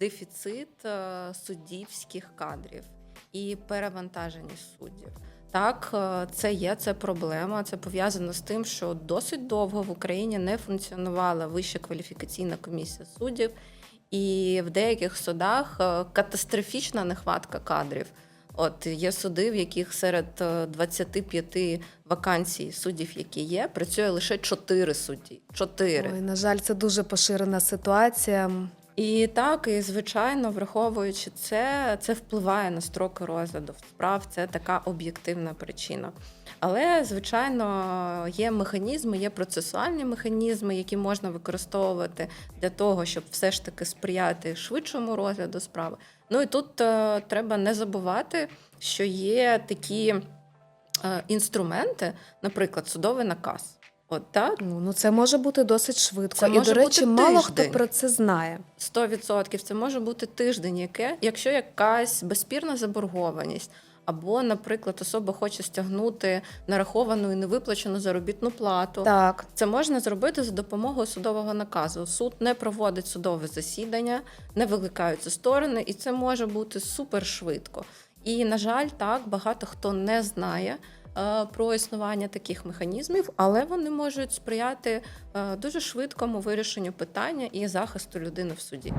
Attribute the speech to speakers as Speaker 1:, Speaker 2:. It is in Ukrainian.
Speaker 1: дефіцит е, суддівських кадрів і перевантаженість суддів. Так, е, це є це проблема. Це пов'язано з тим, що досить довго в Україні не функціонувала вища кваліфікаційна комісія суддів, і в деяких судах е, катастрофічна нехватка кадрів. От є суди, в яких серед е, 25 вакансій суддів, які є, працює лише 4 судді. 4.
Speaker 2: Ой, на жаль, це дуже поширена ситуація.
Speaker 1: І так, і звичайно, враховуючи це, це впливає на строки розгляду справ. Це така об'єктивна причина. Але, звичайно, є механізми, є процесуальні механізми, які можна використовувати для того, щоб все ж таки сприяти швидшому розгляду справи. Ну і тут е, треба не забувати, що є такі е, інструменти, наприклад, судовий наказ. От так,
Speaker 2: Ну, ну це може бути досить швидко.
Speaker 1: Це
Speaker 2: і,
Speaker 1: може
Speaker 2: до речі,
Speaker 1: бути
Speaker 2: мало хто про це знає.
Speaker 1: 100% це може бути тиждень, яке, якщо якась безспірна заборгованість, або, наприклад, особа хоче стягнути нараховану і невиплачену заробітну плату.
Speaker 2: Так,
Speaker 1: Це можна зробити за допомогою судового наказу. Суд не проводить судове засідання, не викликаються сторони, і це може бути супер швидко. І, на жаль, так багато хто не знає про існування таких механізмів, але вони можуть сприяти е, дуже швидкому вирішенню питання і захисту людини в суді.